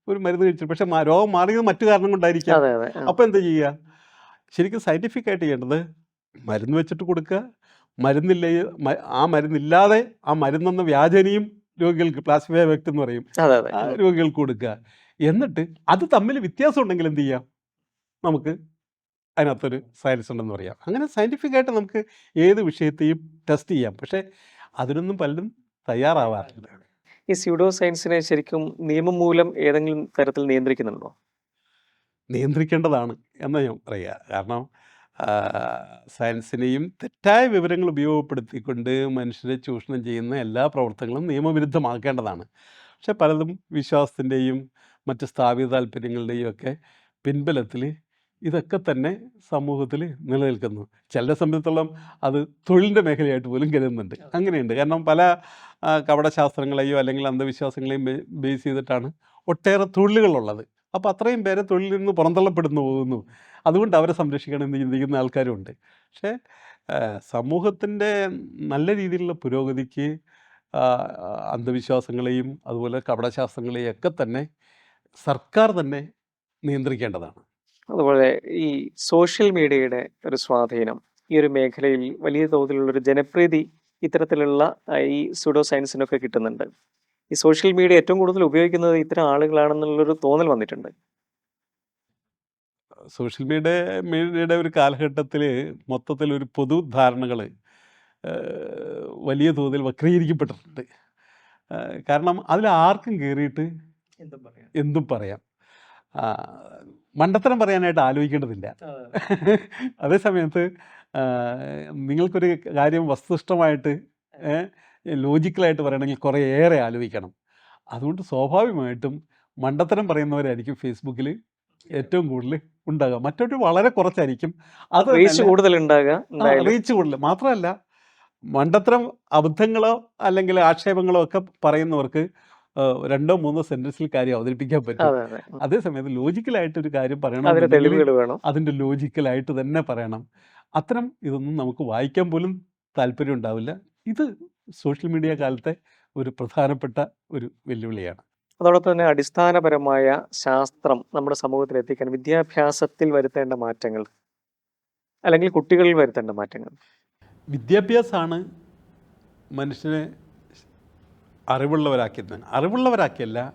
ഒരു മരുന്ന് കഴിച്ചു പക്ഷെ രോഗം മാറിയത് മറ്റു കാരണം കൊണ്ടായിരിക്കാം. അപ്പൊ. അപ്പോൾ എന്താ ചെയ്യുക ശരിക്കും സയന്റിഫിക് ആയിട്ട് ചെയ്യേണ്ടത് മരുന്ന് വെച്ചിട്ട് കൊടുക്കുക. മരുന്നില്ല ആ മരുന്നില്ലാതെ ആ മരുന്നെന്ന വ്യാജനിയും രോഗികൾക്ക് പ്ലാസ്മിയ വ്യക്തി എന്ന് പറയും. രോഗികൾക്ക് കൊടുക്കുക. എന്നിട്ട് അത് തമ്മിൽ വ്യത്യാസം ഉണ്ടെങ്കിൽ എന്ത് ചെയ്യാം? നമുക്ക് അതിനകത്തൊരു സയൻസ് ഉണ്ടെന്ന് പറയാം. അങ്ങനെ സയന്റിഫിക് ആയിട്ട് നമുക്ക് ഏത് വിഷയത്തെയും ടെസ്റ്റ് ചെയ്യാം. പക്ഷേ അതിനൊന്നും പലരും തയ്യാറാവാറില്ല. ഈ സ്യൂഡോ സയൻസിനെ ശരിക്കും നിയമം മൂലം ഏതെങ്കിലും തരത്തിൽ നിയന്ത്രിക്കുന്നുണ്ടോ? നിയന്ത്രിക്കേണ്ടതാണ് എന്ന് ഞാൻ പറയുക കാരണം സയൻസിനെയും തെറ്റായ വിവരങ്ങൾ ഉപയോഗപ്പെടുത്തിക്കൊണ്ട് മനുഷ്യരെ ചൂഷണം ചെയ്യുന്ന എല്ലാ പ്രവർത്തനങ്ങളും നിയമവിരുദ്ധമാക്കേണ്ടതാണ്. പക്ഷെ പലതും വിശ്വാസത്തിന്റെയും മറ്റ് സ്ഥാപിത താല്പര്യങ്ങളുടെയും ഒക്കെ പിൻബലത്തിൽ ഇതൊക്കെ തന്നെ സമൂഹത്തിൽ നിലനിൽക്കുന്നു. ചിലരെ സംബന്ധിച്ചിടത്തോളം അത് തൊഴിലിന്റെ മേഖലയായിട്ട് പോലും കരുതുന്നുണ്ട്. അങ്ങനെയുണ്ട്. കാരണം പല കപടശാസ്ത്രങ്ങളെയോ അല്ലെങ്കിൽ അന്ധവിശ്വാസങ്ങളെയും ബേസ് ചെയ്തിട്ടാണ് ഒട്ടേറെ തൊഴിലുകളുള്ളത്. അപ്പോൾ അത്രയും പേരെ തൊഴിലിൽ നിന്ന് പുറന്തള്ളപ്പെടുന്നു പോകുന്നു. അതുകൊണ്ട് അവരെ സംരക്ഷിക്കണം എന്ന് ചിന്തിക്കുന്ന ആൾക്കാരുമുണ്ട്. പക്ഷേ സമൂഹത്തിന്റെ നല്ല രീതിയിലുള്ള പുരോഗതിക്ക് അന്ധവിശ്വാസങ്ങളെയും അതുപോലെ കപടശാസ്ത്രങ്ങളെയും ഒക്കെ തന്നെ സർക്കാർ തന്നെ നിയന്ത്രിക്കേണ്ടതാണ്. അതുപോലെ ഈ സോഷ്യൽ മീഡിയയുടെ ഒരു സ്വാധീനം ഈ ഒരു മേഖലയിൽ വലിയ തോതിലുള്ള ഒരു ജനപ്രീതി ഇത്തരത്തിലുള്ള ഈ സുഡോ സയൻസിനൊക്കെ കിട്ടുന്നുണ്ട് ഈ സോഷ്യൽ മീഡിയ ഏറ്റവും കൂടുതൽ ഉപയോഗിക്കുന്നത് ഇത്തരം ആളുകളാണെന്നുള്ളൊരു തോന്നൽ വന്നിട്ടുണ്ട്. സോഷ്യൽ മീഡിയ മീഡിയയുടെ ഒരു കാലഘട്ടത്തിൽ മൊത്തത്തിൽ ഒരു പൊതു ധാരണകൾ വലിയ തോതിൽ വക്രീകരിക്കപ്പെട്ടിട്ടുണ്ട് കാരണം അതിൽ ആർക്കും കയറിയിട്ട് എന്തും പറയാം. മണ്ടത്തരം പറയാനായിട്ട് ആലോചിക്കേണ്ടതില്ല. അതേ സമയത്ത് നിങ്ങൾക്കൊരു കാര്യം വസ്തുനിഷ്ഠമായിട്ട് ലോജിക്കലായിട്ട് പറയണമെങ്കിൽ കുറേ ഏറെ ആലോചിക്കണം. അതുകൊണ്ട് സ്വാഭാവികമായിട്ടും മണ്ടത്തരം പറയുന്നവരായിരിക്കും ഫേസ്ബുക്കിൽ ഏറ്റവും കൂടുതൽ ഉണ്ടാകുക മറ്റൊരു വളരെ കുറച്ചായിരിക്കും. അത് റീച്ച് കൂടുതൽ ഉണ്ടാകുക റീച്ച് കൂടുതൽ. മാത്രമല്ല മണ്ടത്തരം അബദ്ധങ്ങളോ അല്ലെങ്കിൽ ആക്ഷേപങ്ങളോ ഒക്കെ പറയുന്നവർക്ക് രണ്ടോ മൂന്നോ സെന്റൻസിൽ കാര്യം അവതരിപ്പിക്കാൻ പറ്റും. അതേസമയത്ത് അതെ. അതേ സമയത്ത് ലോജിക്കലായിട്ട് ഒരു കാര്യം പറയണം അതിന്റെ ലോജിക്കലായിട്ട് തന്നെ പറയണം. അത്തരം ഇതൊന്നും നമുക്ക് വായിക്കാൻ പോലും താല്പര്യം ഉണ്ടാവില്ല. ഇത് സോഷ്യൽ മീഡിയ കാലത്തെ ഒരു പ്രധാനപ്പെട്ട ഒരു വെല്ലുവിളിയാണ്. അതോടൊപ്പം തന്നെ അടിസ്ഥാനപരമായ ശാസ്ത്രം നമ്മുടെ സമൂഹത്തിൽ എത്തിക്കാൻ വിദ്യാഭ്യാസത്തിൽ വരുത്തേണ്ട മാറ്റങ്ങൾ അല്ലെങ്കിൽ കുട്ടികളിൽ വരുത്തേണ്ട മാറ്റങ്ങൾ. വിദ്യാഭ്യാസമാണ് മനുഷ്യനെ അറിവുള്ളവരാക്കിയത് അറിവുള്ളവരാക്കിയല്ല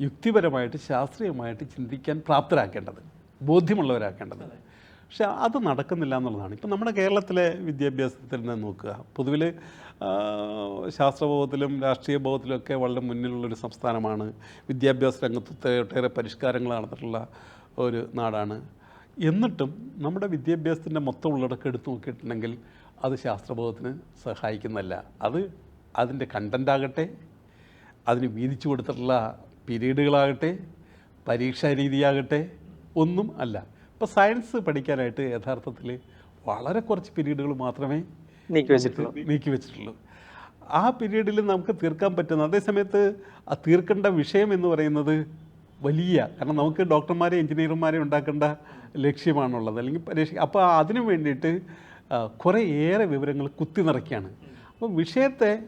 യുക്തിപരമായിട്ട് ശാസ്ത്രീയമായിട്ട് ചിന്തിക്കാൻ പ്രാപ്തരാക്കേണ്ടത് ബോധ്യമുള്ളവരാക്കേണ്ടത്. പക്ഷെ അത് നടക്കുന്നില്ല എന്നുള്ളതാണ്. ഇപ്പം നമ്മുടെ കേരളത്തിലെ വിദ്യാഭ്യാസത്തിൽ നിന്ന് നോക്കുക. പൊതുവിൽ ശാസ്ത്രബോധത്തിലും രാഷ്ട്രീയ ബോധത്തിലും ഒക്കെ വളരെ മുന്നിലുള്ളൊരു സംസ്ഥാനമാണ്. വിദ്യാഭ്യാസ രംഗത്ത് ഒട്ടേറെ പരിഷ്കാരങ്ങൾ നടന്നിട്ടുള്ള ഒരു നാടാണ്. എന്നിട്ടും നമ്മുടെ വിദ്യാഭ്യാസത്തിന്റെ മൊത്തം ഉള്ളടക്കം എടുത്തു നോക്കിയിട്ടുണ്ടെങ്കിൽ അത് ശാസ്ത്രബോധത്തിന് സഹായിക്കുന്നതല്ല. അത് അതിന്റെ കണ്ടന്റ് ആകട്ടെ അതിന് വീതിച്ചു കൊടുത്തിട്ടുള്ള പീരീഡുകളാകട്ടെ പരീക്ഷാ രീതിയാകട്ടെ ഒന്നും അല്ല. ഇപ്പോൾ സയൻസ് പഠിക്കാനായിട്ട് യഥാർത്ഥത്തിൽ വളരെ കുറച്ച് പീരീഡുകൾ മാത്രമേ നീക്കി വെച്ചിട്ടുള്ളൂ. നീക്കി വെച്ചിട്ടുള്ളൂ. ആ പീരീഡിൽ നമുക്ക് തീർക്കാൻ പറ്റുന്ന അതേസമയത്ത് ആ തീർക്കേണ്ട വിഷയം എന്ന് പറയുന്നത് വലിയ കാരണം നമുക്ക് ഡോക്ടർമാരെ എഞ്ചിനീയർമാരെ ഉണ്ടാക്കേണ്ട ലക്ഷ്യമാണുള്ളത്. അല്ലെങ്കിൽ പരീക്ഷ അപ്പോൾ അതിനു വേണ്ടിയിട്ട് കുറേ ഏറെ വിവരങ്ങൾ കുത്തി നിറയ്ക്കുകയാണ് അപ്പോൾ വിഷയത്തെ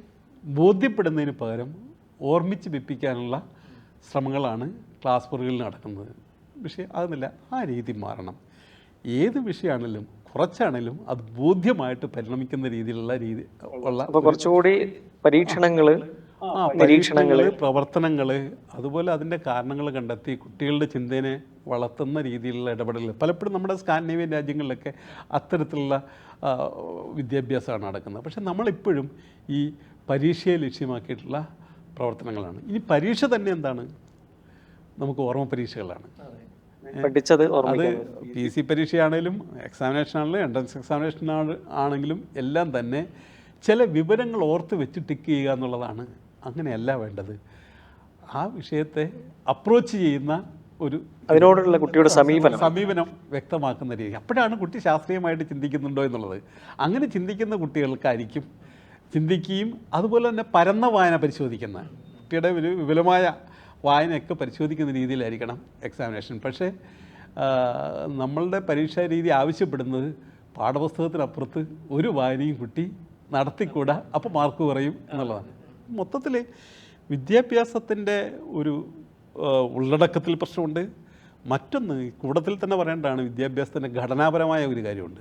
ബോധ്യപ്പെടുന്നതിന് പകരം ഓർമ്മിച്ച് വെപ്പിക്കാനുള്ള ശ്രമങ്ങളാണ് ക്ലാസ് മുറികളിൽ നടക്കുന്നത്. പക്ഷേ അതൊന്നുമില്ല. ആ രീതി മാറണം. ഏത് വിഷയമാണെങ്കിലും കുറച്ചാണെങ്കിലും അത് ബോധ്യമായിട്ട് പരിണമിക്കുന്ന രീതിയിലുള്ള രീതി ഉള്ള കുറച്ചുകൂടി പരീക്ഷണങ്ങൾ പരീക്ഷണങ്ങൾ പ്രവർത്തനങ്ങൾ അതുപോലെ അതിന്റെ കാരണങ്ങൾ കണ്ടെത്തി കുട്ടികളുടെ ചിന്തയെ വളർത്തുന്ന രീതിയിലുള്ള ഇടപെടലുകൾ. പലപ്പോഴും നമ്മുടെ സ്കാൻഡിനേവിയൻ രാജ്യങ്ങളിലൊക്കെ അത്തരത്തിലുള്ള വിദ്യാഭ്യാസമാണ് നടക്കുന്നത്. പക്ഷെ നമ്മളിപ്പോഴും ഈ പരീക്ഷയെ ലക്ഷ്യമാക്കിയിട്ടുള്ള പ്രവർത്തനങ്ങളാണ്. ഇനി പരീക്ഷ തന്നെ എന്താണ്? നമുക്ക് ഓർമ്മ പരീക്ഷകളാണ്. പഠിച്ചത് അത് പി സി പരീക്ഷയാണേലും എക്സാമിനേഷൻ ആണെങ്കിലും എൻട്രൻസ് എക്സാമിനേഷൻ ആണെങ്കിലും എല്ലാം തന്നെ ചില വിവരങ്ങൾ ഓർത്ത് വെച്ച് ടിക്ക് ചെയ്യുക എന്നുള്ളതാണ് അങ്ങനെയല്ല വേണ്ടത്. ആ വിഷയത്തെ അപ്രോച്ച് ചെയ്യുന്ന ഒരു അതിനോടുള്ള കുട്ടിയുടെ സമീപനം. സമീപനം വ്യക്തമാക്കുന്ന രീതി. അപ്പോഴാണ് കുട്ടി ശാസ്ത്രീയമായിട്ട് ചിന്തിക്കുന്നുണ്ടോ എന്നുള്ളത്. അങ്ങനെ ചിന്തിക്കുന്ന കുട്ടികൾക്കായിരിക്കും ചിന്തിക്കുകയും അതുപോലെ തന്നെ പരന്ന വായന പരിശോധിക്കുന്ന കുട്ടിയുടെ ഒരു വിപുലമായ വായനയൊക്കെ പരിശോധിക്കുന്ന രീതിയിലായിരിക്കണം എക്സാമിനേഷൻ പക്ഷേ നമ്മളുടെ പരീക്ഷാ രീതി ആവശ്യപ്പെടുന്നത് പാഠപുസ്തകത്തിനപ്പുറത്ത് ഒരു വായനയും കുട്ടി നടത്തിക്കൂടാ അപ്പോൾ മാർക്ക് കുറയും എന്നുള്ളതാണ്. മൊത്തത്തിൽ വിദ്യാഭ്യാസത്തിന്റെ ഒരു ഉള്ളടക്കത്തിൽ പ്രശ്നമുണ്ട്. മറ്റൊന്ന് കൂടത്തിൽ തന്നെ പറയേണ്ടതാണ് വിദ്യാഭ്യാസത്തിന്റെ ഘടനാപരമായ ഒരു കാര്യമുണ്ട്.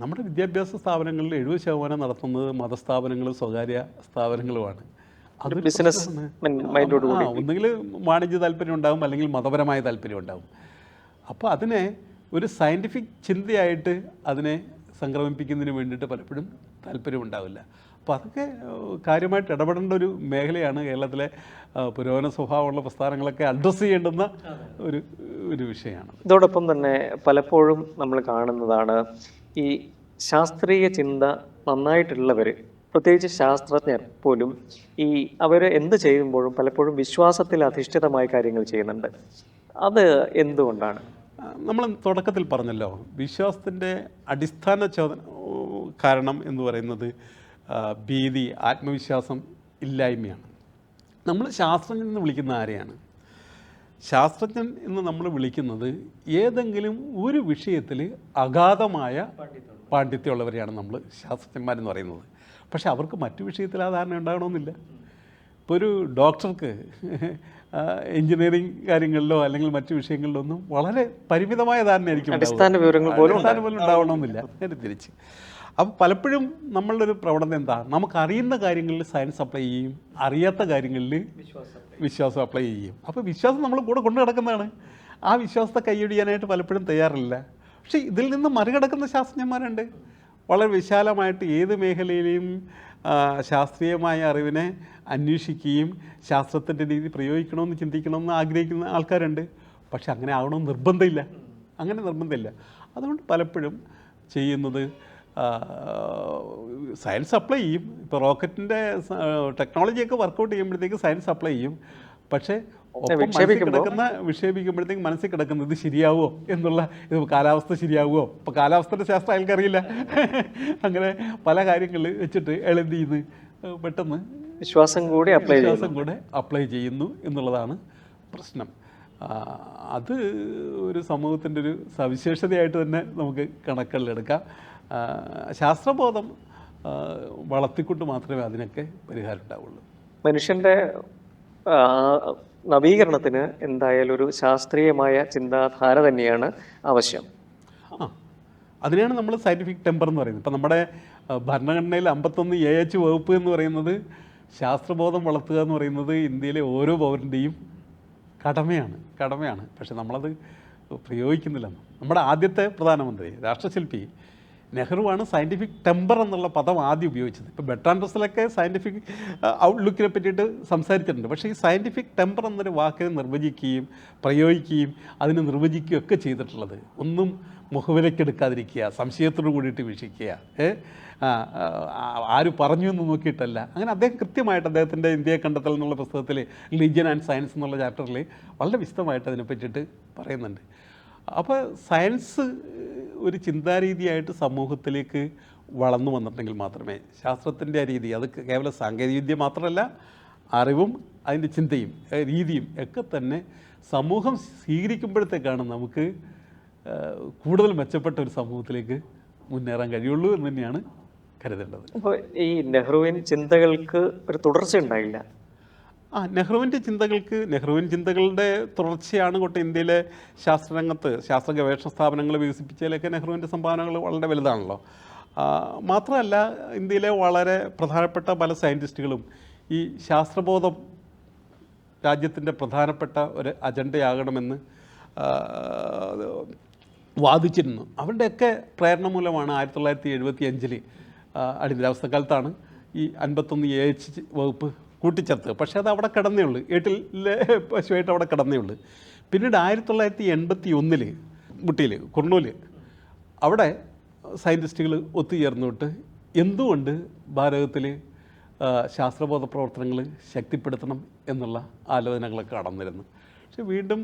നമ്മുടെ വിദ്യാഭ്യാസ സ്ഥാപനങ്ങളിൽ എഴുപത് ശതമാനം നടത്തുന്നത് മതസ്ഥാപനങ്ങളും സ്വകാര്യ സ്ഥാപനങ്ങളുമാണ്. അത് ബിസിനസ് മൈൻഡോട് ആ, കൂടി ഒന്നുകിൽ വാണിജ്യ താല്പര്യം ഉണ്ടാവും അല്ലെങ്കിൽ മതപരമായ താല്പര്യം ഉണ്ടാവും. അപ്പോൾ അതിനെ ഒരു സയന്റിഫിക് ചിന്തയായിട്ട് അതിനെ സംക്രമിപ്പിക്കുന്നതിന് വേണ്ടിയിട്ട് പലപ്പോഴും താല്പര്യം ഉണ്ടാവില്ല. അപ്പോൾ അതൊക്കെ കാര്യമായിട്ട് ഇടപെടേണ്ട ഒരു മേഖലയാണ് കേരളത്തിലെ പുരോഗമന സ്വഭാവമുള്ള പ്രസ്ഥാനങ്ങളൊക്കെ അഡ്രസ്സ് ചെയ്യേണ്ടുന്ന ഒരു ഒരു വിഷയമാണ് ഇതോടൊപ്പം തന്നെ പലപ്പോഴും നമ്മൾ കാണുന്നതാണ് ഈ ശാസ്ത്രീയ ചിന്ത നന്നായിട്ടുള്ളവർ പ്രത്യേകിച്ച് ശാസ്ത്രജ്ഞർ പോലും ഈ അവർ എന്ത് ചെയ്യുമ്പോഴും പലപ്പോഴും വിശ്വാസത്തിൽ അധിഷ്ഠിതമായ കാര്യങ്ങൾ ചെയ്യുന്നുണ്ട്. അത് എന്തുകൊണ്ടാണ്? നമ്മൾ തുടക്കത്തിൽ പറഞ്ഞല്ലോ വിശ്വാസത്തിന്റെ അടിസ്ഥാന ചോദന കാരണം എന്ന് പറയുന്നത് ഭീതി ആത്മവിശ്വാസം ഇല്ലായ്മയാണ്. നമ്മൾ ശാസ്ത്രജ്ഞൻ എന്ന് വിളിക്കുന്ന ആരെയാണ്? ശാസ്ത്രജ്ഞൻ എന്ന് നമ്മൾ വിളിക്കുന്നത് ഏതെങ്കിലും ഒരു വിഷയത്തിൽ അഗാധമായ പാണ്ഡിത്യമുള്ളവരെയാണ്. നമ്മൾ ശാസ്ത്രജ്ഞന്മാരെന്ന് പറയുന്നത്. പക്ഷെ അവർക്ക് മറ്റു വിഷയത്തിൽ ആ ധാരണ ഉണ്ടാകണമെന്നില്ല. ഇപ്പോൾ ഒരു ഡോക്ടർക്ക് എഞ്ചിനീയറിംഗ് കാര്യങ്ങളിലോ അല്ലെങ്കിൽ മറ്റു വിഷയങ്ങളിലോ ഒന്നും വളരെ പരിമിതമായ ധാരണയായിരിക്കും. അടിസ്ഥാന വിവരങ്ങൾ പോലും ഉണ്ടാവണമെന്നില്ല. നേരെ തിരിച്ച്. അപ്പോൾ പലപ്പോഴും നമ്മളുടെ ഒരു പ്രവണത എന്താ? നമുക്കറിയുന്ന കാര്യങ്ങളിൽ സയൻസ് അപ്ലൈ ചെയ്യും അറിയാത്ത കാര്യങ്ങളിൽ വിശ്വാസം അപ്ലൈ ചെയ്യും. അപ്പോൾ വിശ്വാസം നമ്മൾ കൂടെ കൊണ്ടു കിടക്കുന്നതാണ് ആ വിശ്വാസത്തെ കൈയൊടിയാനായിട്ട് പലപ്പോഴും തയ്യാറില്ല. പക്ഷേ ഇതിൽ നിന്ന് മറികടക്കുന്ന ശാസ്ത്രജ്ഞന്മാരുണ്ട്. വളരെ വിശാലമായിട്ട് ഏത് മേഖലയിലെയും ശാസ്ത്രീയമായ അറിവിനെ അന്വേഷിക്കുകയും ശാസ്ത്രത്തിന്റെ രീതി പ്രയോഗിക്കണമെന്ന് ചിന്തിക്കണമെന്ന് ആഗ്രഹിക്കുന്ന ആൾക്കാരുണ്ട്. പക്ഷെ അങ്ങനെ ആവണമെന്ന് നിർബന്ധമില്ല. അങ്ങനെ നിർബന്ധമില്ല. അതുകൊണ്ട് പലപ്പോഴും ചെയ്യുന്നത് സയൻസ് അപ്ലൈ ചെയ്യും. ഇപ്പോൾ റോക്കറ്റിന്റെ ടെക്നോളജിയൊക്കെ വർക്കൗട്ട് ചെയ്യുമ്പോഴത്തേക്ക് സയൻസ് അപ്ലൈ ചെയ്യും. പക്ഷേ മനസ്സിൽ കിടക്കുന്ന വിക്ഷേപിക്കുമ്പോഴത്തേക്ക് മനസ്സിൽ കിടക്കുന്നത് ഇത് ശരിയാവുമോ എന്നുള്ള ഇത് കാലാവസ്ഥ ശരിയാവുമോ? ഇപ്പോൾ കാലാവസ്ഥയുടെ ശാസ്ത്രം അയാൾക്കറിയില്ല. അങ്ങനെ പല കാര്യങ്ങൾ വെച്ചിട്ട് അയാൾ എന്ത് ചെയ്യുന്നു ഏഹ് പെട്ടെന്ന് വിശ്വാസം കൂടി അപ്ലൈ വിശ്വാസം കൂടെ അപ്ലൈ ചെയ്യുന്നു എന്നുള്ളതാണ് പ്രശ്നം. അത് ഒരു സമൂഹത്തിന്റെ ഒരു സവിശേഷതയായിട്ട് തന്നെ നമുക്ക് കണക്കിലെടുക്കാം ആ, ശാസ്ത്രബോധം വളർത്തിക്കൊണ്ട് മാത്രമേ അതിനൊക്കെ പരിഹാരം ഉണ്ടാവുള്ളൂ. മനുഷ്യന്റെ നവീകരണത്തിന് എന്തായാലും ഒരു ശാസ്ത്രീയമായ ചിന്താധാര തന്നെയാണ് ആവശ്യം. ആ അതിനെയാണ് നമ്മൾ സയന്റിഫിക് ടെമ്പർ എന്ന് പറയുന്നത്. ഇപ്പം നമ്മുടെ ഭരണഘടനയിൽ അമ്പത്തൊന്ന് എ എച്ച് വകുപ്പ് എന്ന് പറയുന്നത് ശാസ്ത്രബോധം വളർത്തുക എന്ന് പറയുന്നത് ഇന്ത്യയിലെ ഓരോ പൗരന്റെയും കടമയാണ് കടമയാണ്. പക്ഷെ നമ്മളത് പ്രയോഗിക്കുന്നില്ല. നമ്മുടെ ആദ്യത്തെ പ്രധാനമന്ത്രി രാഷ്ട്രശില്പി നെഹ്റുവാണ് സയന്റിഫിക് ടെമ്പർ എന്നുള്ള പദം ആദ്യം ഉപയോഗിച്ചത്. ഇപ്പോൾ ബെട്ടാൻ റസലൊക്കെ സയന്റിഫിക് ഔട്ട്ലുക്കിനെ പറ്റിയിട്ട് സംസാരിച്ചിട്ടുണ്ട്. പക്ഷേ ഈ സയന്റിഫിക് ടെമ്പർ എന്നൊരു വാക്കിനെ നിർവചിക്കുകയും പ്രയോഗിക്കുകയും അതിനെ നിർവചിക്കുകയും ഒക്കെ ചെയ്തിട്ടുള്ളത് ഒന്നും മുഖവിലക്കെടുക്കാതിരിക്കുക സംശയത്തോട് കൂടിയിട്ട് വീക്ഷിക്കുക ആര് പറഞ്ഞു എന്ന് നോക്കിയിട്ടല്ല. അങ്ങനെ അദ്ദേഹം കൃത്യമായിട്ട് അദ്ദേഹത്തിന്റെ ഇന്ത്യയെ കണ്ടെത്തൽ എന്നുള്ള പുസ്തകത്തിൽ റിലീജിയൻ ആൻഡ് സയൻസ് എന്നുള്ള ചാപ്റ്ററിൽ വളരെ വിശദമായിട്ട് അതിനെ പറ്റിയിട്ട് പറയുന്നുണ്ട്. അപ്പോൾ സയൻസ് ഒരു ചിന്താരീതിയായിട്ട് സമൂഹത്തിലേക്ക് വളർന്നു വന്നിട്ടുണ്ടെങ്കിൽ മാത്രമേ ശാസ്ത്രത്തിന്റെ ആ രീതി അത് കേവലം സാങ്കേതികവിദ്യ മാത്രമല്ല അറിവും അതിന്റെ ചിന്തയും രീതിയും ഒക്കെ തന്നെ സമൂഹം സ്വീകരിക്കുമ്പോഴത്തേക്കാണ് നമുക്ക് കൂടുതൽ മെച്ചപ്പെട്ട ഒരു സമൂഹത്തിലേക്ക് മുന്നേറാൻ കഴിയുള്ളൂ എന്ന് തന്നെയാണ് കരുതേണ്ടത്. അപ്പോൾ ഈ നെഹ്റുവിൻ ചിന്തകൾക്ക് ഒരു തുടർച്ച ഉണ്ടായില്ല. ആ നെഹ്റുവിന്റെ ചിന്തകൾക്ക് നെഹ്റുവിൻ ചിന്തകളുടെ തുടർച്ചയാണ് കൊട്ടെ ഇന്ത്യയിലെ ശാസ്ത്രരംഗത്ത് ശാസ്ത്ര ഗവേഷണ സ്ഥാപനങ്ങൾ വികസിപ്പിച്ചതിലൊക്കെ നെഹ്റുവിന്റെ സംഭാവനകൾ വളരെ വലുതാണല്ലോ. മാത്രമല്ല ഇന്ത്യയിലെ വളരെ പ്രധാനപ്പെട്ട പല സയന്റിസ്റ്റുകളും ഈ ശാസ്ത്രബോധം രാജ്യത്തിന്റെ പ്രധാനപ്പെട്ട ഒരു അജണ്ടയാകണമെന്ന് വാദിച്ചിരുന്നു. അവരുടെയൊക്കെ പ്രേരണ മൂലമാണ് ആയിരത്തി തൊള്ളായിരത്തി എഴുപത്തി അഞ്ചിൽ അടിയന്തരാവസ്ഥ കാലത്താണ് ഈ അൻപത്തൊന്ന് എ എച്ച് വകുപ്പ് കൂട്ടിച്ചേർത്തത് പക്ഷെ അത് അവിടെ കിടന്നേ ഉള്ളൂ. ഏട്ടിലെ പശുവായിട്ട് അവിടെ കിടന്നേ ഉള്ളൂ. പിന്നീട് ആയിരത്തി തൊള്ളായിരത്തി എൺപത്തി ഒന്നിൽ മുട്ടിയിൽ കുർണൂൽ അവിടെ സയന്റിസ്റ്റുകൾ ഒത്തുചേർന്നിട്ട് എന്തുകൊണ്ട് ഭാരതത്തിൽ ശാസ്ത്രബോധ പ്രവർത്തനങ്ങൾ ശക്തിപ്പെടുത്തണം എന്നുള്ള ആലോചനകളൊക്കെ കടന്നിരുന്നു. പക്ഷെ വീണ്ടും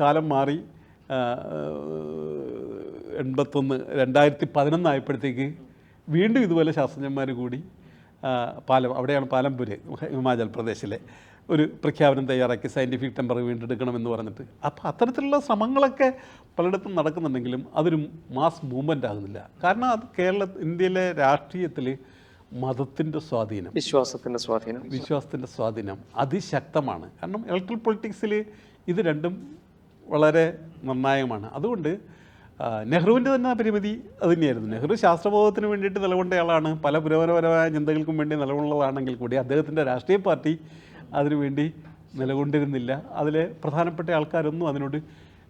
കാലം മാറി എൺപത്തൊന്ന് രണ്ടായിരത്തി പതിനൊന്നായപ്പോഴത്തേക്ക് വീണ്ടും ഇതുപോലെ ശാസ്ത്രജ്ഞന്മാർ കൂടി പാലം അവിടെയാണ് പാലംപുര് ഹിമാചൽ പ്രദേശിലെ ഒരു പ്രഖ്യാപനം തയ്യാറാക്കി സയന്റിഫിക് ടെമ്പർ വീണ്ടെടുക്കണമെന്ന് പറഞ്ഞിട്ട്. അപ്പോൾ അത്തരത്തിലുള്ള ശ്രമങ്ങളൊക്കെ പലയിടത്തും നടക്കുന്നുണ്ടെങ്കിലും അതൊരു മാസ് മൂവ്മെന്റ് ആകുന്നില്ല. കാരണം അത് കേരള ഇന്ത്യയിലെ രാഷ്ട്രീയത്തിൽ മതത്തിന്റെ സ്വാധീനം. വിശ്വാസത്തിന്റെ സ്വാധീനം. വിശ്വാസത്തിന്റെ സ്വാധീനം അതിശക്തമാണ്. കാരണം ഇലക്ട്രൽ പൊളിറ്റിക്സിൽ ഇത് രണ്ടും വളരെ നിർണായകമാണ്. അതുകൊണ്ട് നെഹ്റുവിന്റെ തന്നെ പരിമിതി അത് തന്നെയായിരുന്നു. നെഹ്റു ശാസ്ത്രബോധത്തിന് വേണ്ടിയിട്ട് നിലകൊണ്ടയാളാണ് പല പുരോഗമനപരമായ ചിന്തകൾക്കും വേണ്ടി നിലകൊള്ളുന്നതാണെങ്കിൽ കൂടി അദ്ദേഹത്തിന്റെ രാഷ്ട്രീയ പാർട്ടി അതിനുവേണ്ടി നിലകൊണ്ടിരുന്നില്ല. അതിലെ പ്രധാനപ്പെട്ട ആൾക്കാരൊന്നും അതിനോട്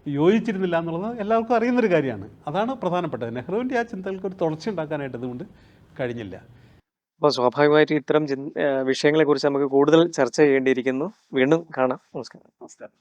യോജിച്ചിരുന്നില്ല എന്നുള്ളത് എല്ലാവർക്കും അറിയുന്നൊരു കാര്യമാണ്. അതാണ് പ്രധാനപ്പെട്ടത്. നെഹ്റുവിന്റെ ആ ചിന്തകൾക്ക് ഒരു തുടർച്ച ഉണ്ടാക്കാനായിട്ട് അതുകൊണ്ട് കഴിഞ്ഞില്ല. അപ്പോൾ സ്വാഭാവികമായിട്ട് ഇത്തരം വിഷയങ്ങളെക്കുറിച്ച് നമുക്ക് കൂടുതൽ ചർച്ച ചെയ്യേണ്ടിയിരിക്കുന്നു. വീണ്ടും കാണാം. നമസ്കാരം. നമസ്കാരം.